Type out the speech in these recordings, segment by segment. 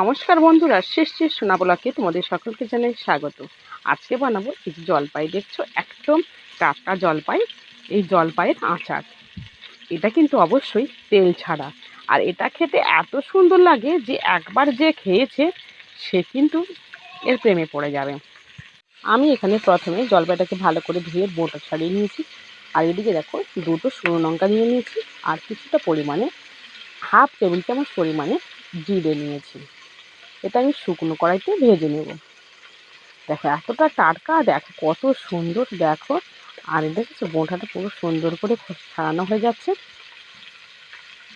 নমস্কার বন্ধুরা, শেষ শেষ সোনাবলাকে তোমাদের সকলকে জানাই স্বাগত। আজকে বানাবো এই জলপাই, দেখছ? একদম টাটকা জলপাই, এই জলপাইয়ের আচার। এটা কিন্তু অবশ্যই তেল ছাড়া। আর এটা খেতে এত সুন্দর লাগে যে একবার যে খেয়েছে, সে কিন্তু এর প্রেমে পড়ে যাবে। আমি এখানে প্রথমে জলপাইটাকে ভালো করে ধুয়ে বোটা ছাড়িয়ে নিয়েছি। আর এদিকে দেখো, দুটো শুকনো লঙ্কা নিয়ে নিয়েছি। আর কিছুটা পরিমাণে হাফ টেবিল চামচ পরিমাণে জিরে নিয়েছি। এটা আমি শুকনো কড়াইতে ভেজে নেব। দেখো, এতটা টাটকা, দেখো, কত সুন্দর, দেখো। আর দেখেছ বোঁটাটা পুরো সুন্দর করে ছাড়ানো হয়ে যাচ্ছে।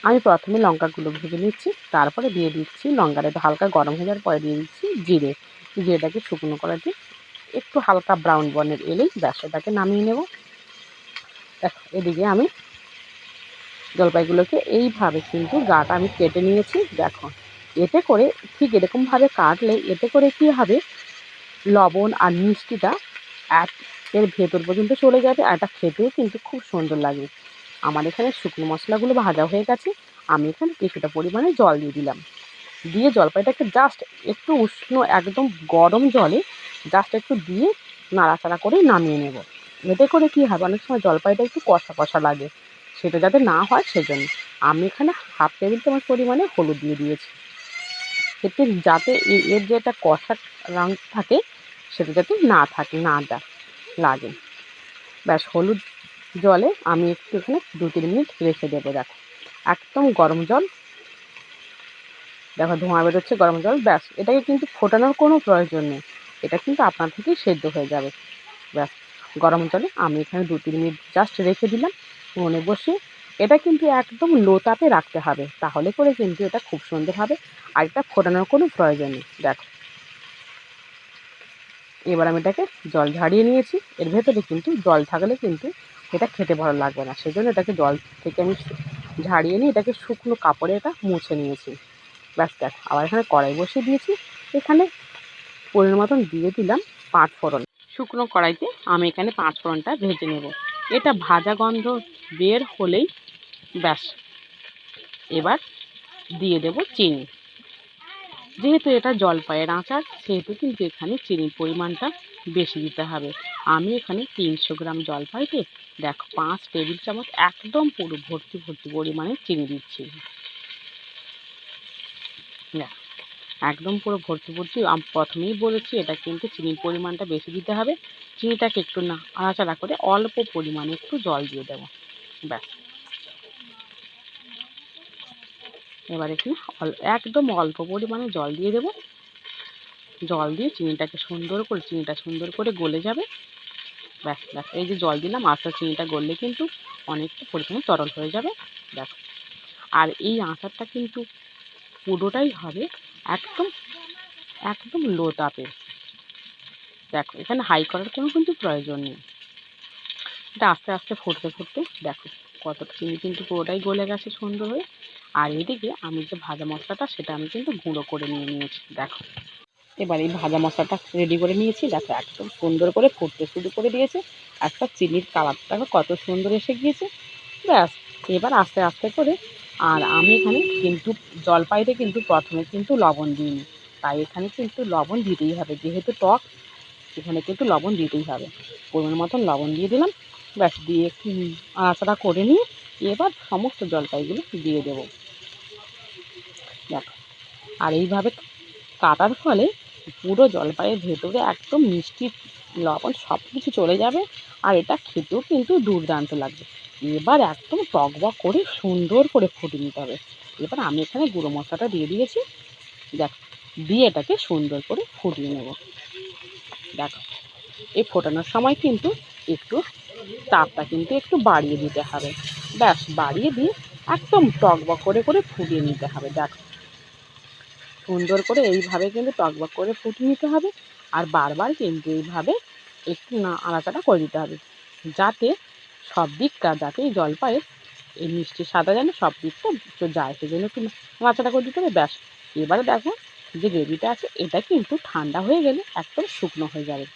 আমি প্রথমে লঙ্কাগুলো ভেজে নিচ্ছি, তারপরে দিয়ে দিচ্ছি লঙ্কাটা একটু হালকা গরম হয়ে যাওয়ার পরে দিয়ে দিচ্ছি জিরে। জিরেটাকে শুকনো কড়াইতে একটু হালকা ব্রাউন বর্ণের এলেই ব্যাস, এটাকে নামিয়ে নেব। দেখো, এদিকে আমি জলপাইগুলোকে এইভাবে কিন্তু গাটা আমি কেটে নিয়েছি, দেখো। এতে করে ঠিক এরকমভাবে কাটলে এতে করে কী হবে? লবণ আর মিষ্টিটা এক এর ভেতর পর্যন্ত চলে যাবে আর এটা খেতেও কিন্তু খুব সুন্দর লাগবে। আমার এখানে শুকনো মশলাগুলো ভাজা হয়ে গেছে, আমি এখানে কিছুটা পরিমাণে জল দিয়ে দিলাম। দিয়ে জলপাইটাকে জাস্ট একটু উষ্ণ একদম গরম জলে জাস্ট একটু দিয়ে নাড়াচাড়া করে নামিয়ে নেব। এতে করে কী হবে? অনেক সময় জলপাইটা একটু কষা কষা লাগে। সেটা যাতে না হয় সেজন্য। আমি এখানে হাফ টেবিল চামচ পরিমাণে হলুদ দিয়ে দিয়েছি। এতে যাতে এর যে একটা কষা রঙ থাকে, সেটা যাতে না থাকে, না লাগে। ব্যাস, হলুদ জলে আমি একটু এখানে দু তিন মিনিট রেখে দেবো, দেখো। একদম গরম জল। দেখো, ধোঁয়া বেরোচ্ছে, গরম জল, ব্যাস। এটাকে কিন্তু ফোটানোর কোনো প্রয়োজন নেই। এটা কিন্তু আপনার থেকেই সেদ্ধ হয়ে যাবে। ব্যাস, গরম জলে আমি এখানে দু তিন মিনিট জাস্ট রেখে দিলাম। মনে বসে এটা কিন্তু একদম লো তাপে রাখতে হবে। তাহলে করে কিন্তু এটা খুব সুন্দর হবে। আর এটা ফোটানোর কোনো প্রয়োজন নেই। দেখো। এবার আমি এটাকে জল ঝাড়িয়ে নিয়েছি। এর ভেতরে কিন্তু জল থাকলে কিন্তু এটা খেতে ভালো লাগবে না। সেজন্য এটাকে জল থেকে আমি ঝাড়িয়ে নিয়ে এটাকে শুকনো কাপড়ে এটা মুছে নিয়েছি। ব্যাস দেখ। আবার এখানে কড়াই বসিয়ে দিয়েছি। এখানে পরিমাণ মতন দিয়ে দিলাম পাঁচ ফোড়ন। শুকনো কড়াইতে আমি এখানে পাঁচ ফোড়নটা ভেজে নেব। এটা ভাজা গন্ধ বের হলেই ব্যাস। এবার দিয়ে দেব চিনি। যেহেতু এটা জলপাইয়ের আচার, সেহেতু কিন্তু এখানে চিনির পরিমাণটা বেশি দিতে হবে। আমি এখানে তিনশো গ্রাম জলপাইতে, দেখো, পাঁচ টেবিল চামচ একদম পুরো ভর্তি ভর্তি পরিমাণে চিনি দিচ্ছি। একদম পুরো ভর্তি ভর্তি। আমি প্রথমেই বলেছি, এটা কিন্তু চিনির পরিমাণটা বেশি দিতে হবে। চিনিটাকে একটু না আড়াচাড়া করে অল্প পরিমাণে একটু জল দিয়ে দেবো। ব্যাস। এবার এখানে একদম অল্প পরিমাণে জল দিয়ে দেবো। জল দিয়ে চিনিটাকে সুন্দর করে, চিনিটা সুন্দর করে গলে যাবে। ব্যাস ব্যাস, এই যে জল দিলাম, আস্তে চিনিটা গললে কিন্তু অনেকটা পরিমাণে তরল হয়ে যাবে। দেখো আর এই আচারটা কিন্তু পুরোটাই হবে একদম একদম লো তাপে। দেখো, এখানে হাই করার কোনো কিন্তু প্রয়োজন নেই। এটা আস্তে আস্তে ফুটতে ফুটতে, দেখো। কতটা চিনি। কিন্তু পুরোটাই গলে গেছে সুন্দর হয়ে। আর এদিকে আমি যে ভাজা মশলাটা, সেটা আমি কিন্তু গুঁড়ো করে নিয়ে নিয়েছি, দেখো। এবার এই ভাজা মশলাটা রেডি করে নিয়েছি, দেখো একদম সুন্দর করে ফুটতে শুরু করে দিয়েছে। একটা চিনির কালারটা কত সুন্দর এসে গিয়েছে। ব্যাস, এবার আস্তে আস্তে করে, আর আমি এখানে কিন্তু জলপাইতে কিন্তু প্রথমে কিন্তু লবণ দিইনি। তাই এখানে কিন্তু লবণ দিতেই হবে। যেহেতু টক, এখানে কিন্তু লবণ দিতেই হবে। পরিমাণ মতন লবণ দিয়ে দিলাম। ব্যাস, দিয়ে একটু আড়াচাড়া করে নিয়ে এবার সমস্ত জলপাইগুলো দিয়ে দেবো। দেখো, আর এইভাবে কাটার ফলে পুরো জলপাইয়ের ভেতরে একদম মিষ্টি লবণ সব কিছু চলে যাবে, আর এটা খেতেও কিন্তু দুর্দান্ত লাগবে। এবার একদম টকবক করে সুন্দর করে ফুটিয়ে নিতে হবে। এবার আমি এখানে গুঁড়ো মশলাটা দিয়ে দিয়েছি। দেখ, দিয়ে এটাকে সুন্দর করে ফুটিয়ে নেব। দেখো, এই ফোটানোর সময় কিন্তু একটু তাপটা কিন্তু একটু বাড়িয়ে দিতে হবে। ব্যাস, বাড়িয়ে দিয়ে একদম টকবক করে করে ফুটিয়ে নিতে হবে, দেখো। সুন্দর করে এইভাবে কিন্তু টকবক করে ফুটিয়ে নিতে হবে আর বারবার কিন্তু এইভাবে একটু না আলাদাটা করে দিতে হবে। যাতে সব দিকটা, যাতে এই জলপাইয়ের এই মিষ্টি সাদা যেন সব দিকটা যায়, সেজন্য একটু নাড়াচাড়া করে দিতে হবে, ব্যাস। এবারে দেখো যে গ্রেভিটা আছে, এটা কিন্তু ঠান্ডা হয়ে গেলে একদম শুকনো হয়ে যাবে।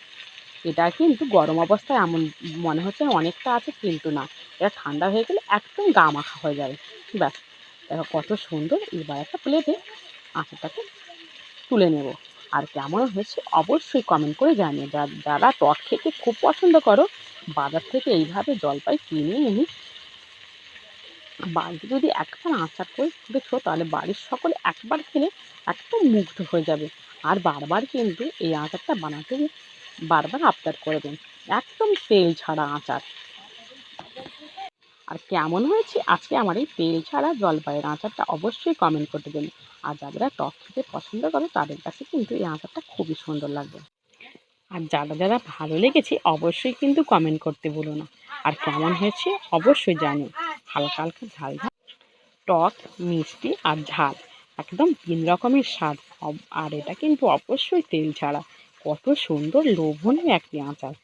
এটা কিন্তু গরম অবস্থায় এমন মনে হচ্ছে অনেকটা আছে, কিন্তু না। এটা ঠান্ডা হয়ে গেলে একদম গা মাখা হয়ে যাবে ব্যাস, দেখো কত সুন্দর। এবার একটা প্লেটে আচারটাকে তুলে নেব। আর কেমন হয়েছে অবশ্যই কমেন্ট করে জানিও। যা- যারা টক খেতে খুব পছন্দ করো, বাজার থেকে এইভাবে জলপাই কিনে এনে বাড়িতে যদি একবার আচার করে রেখো তাহলে বাড়ির সকলে একবার খেলে একদম মুগ্ধ হয়ে যাবে। আর বারবার কিন্তু এই আচারটা বানাতে বারবার আবদার করবেন একদম তেল ছাড়া আচার। আর কেমন হয়েছে? আজকে আমার এই তেল ছাড়া জলপাইয়ের আচারটা অবশ্যই কমেন্ট করতে দেবেন। আর যারা টক খেতে পছন্দ করে, তাদের কাছে কিন্তু এই আচারটা খুবই সুন্দর লাগবে। আর যারা যারা ভালো লেগেছে, অবশ্যই কিন্তু কমেন্ট করতে বলো না। আর কেমন হয়েছে? অবশ্যই জানি। হালকা হালকা ঝাল ঝাল। টক, মিষ্টি আর ঝাল। একদম তিন রকমের স্বাদ। আর এটা কিন্তু অবশ্যই তেল ছাড়া। কত সুন্দর লোভনীয় একটি আচার।